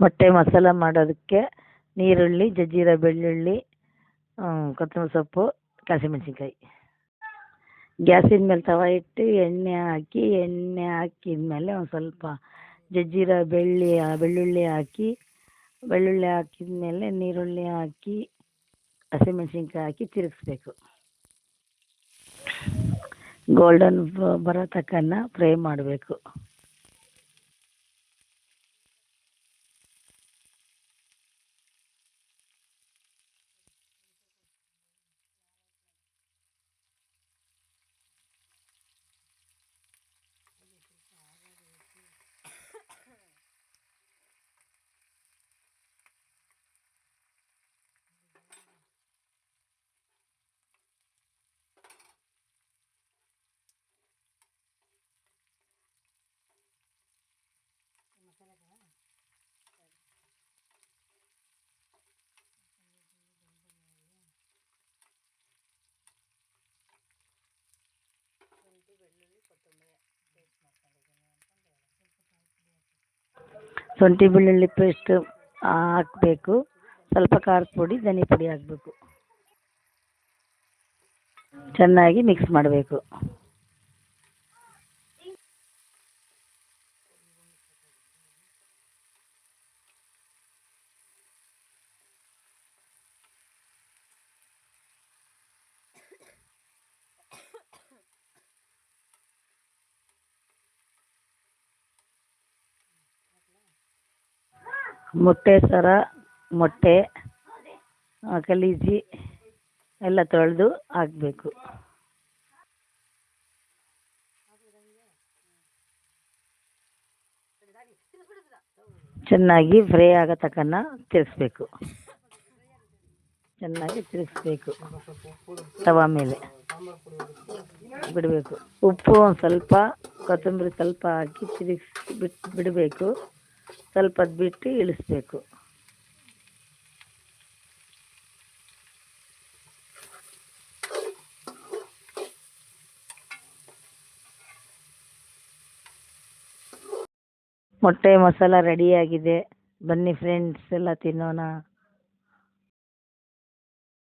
ಮೊಟ್ಟೆ ಮಸಾಲ ಮಾಡೋದಕ್ಕೆ ನೀರುಳ್ಳಿ ಜಜ್ಜಿರ ಬೆಳ್ಳುಳ್ಳಿ ಕೊತ್ತಂಬರಿ ಸೊಪ್ಪು ಹಸಿಮೆಣ್ಸಿನ್ಕಾಯಿ ಗ್ಯಾಸಿನ ಮೇಲೆ ತವ ಇಟ್ಟು ಎಣ್ಣೆ ಹಾಕಿ, ಎಣ್ಣೆ ಹಾಕಿದ ಮೇಲೆ ಒಂದು ಸ್ವಲ್ಪ ಜಜ್ಜಿರ ಬೆಳ್ಳಿ ಬೆಳ್ಳುಳ್ಳಿ ಹಾಕಿ, ಬೆಳ್ಳುಳ್ಳಿ ಹಾಕಿದ ಮೇಲೆ ನೀರುಳ್ಳಿ ಹಾಕಿ, ಹಸಿಮೆಣ್ಸಿನ್ಕಾಯಿ ಹಾಕಿ ತಿರುಗಿಸ್ಬೇಕು. ಗೋಲ್ಡನ್ ಬರೋ ತನ ಫ್ರೈ ಮಾಡಬೇಕು. ಶುಂಠಿ ಬೆಳ್ಳುಳ್ಳಿ ಪೇಸ್ಟ್ ಹಾಕಬೇಕು. ಸ್ವಲ್ಪ ಖಾರದ ಪುಡಿ ಧನಿ ಪುಡಿ ಹಾಕಬೇಕು. ಚೆನ್ನಾಗಿ ಮಿಕ್ಸ್ ಮಾಡಬೇಕು. ಮೊಟ್ಟೆ ಸರ, ಮೊಟ್ಟೆ ಗಲೀಜಿ ಎಲ್ಲ ತೊಳೆದು ಹಾಕಬೇಕು. ಚೆನ್ನಾಗಿ ಫ್ರೈ ಆಗೋ ತಕ್ಕನ ತಿರ್ಸ್ಬೇಕು. ಚೆನ್ನಾಗಿ ತಿರುಗಿಸ್ಬೇಕು ತವ ಮೇಲೆ ಬಿಡಬೇಕು. ಉಪ್ಪು ಒಂದು ಸ್ವಲ್ಪ, ಕೊತ್ತಂಬರಿ ಸ್ವಲ್ಪ ಹಾಕಿ ತಿರುಗಿಸಿ ಬಿಟ್ಟು ಬಿಡಬೇಕು. ಸ್ವಲ್ಪ ಅದು ಬಿಟ್ಟು ಇಳಿಸ್ಬೇಕು. ಮೊಟ್ಟೆ ಮಸಾಲ ರೆಡಿಯಾಗಿದೆ ಬನ್ನಿ ಫ್ರೆಂಡ್ಸ್ ಎಲ್ಲ ತಿನ್ನೋಣ.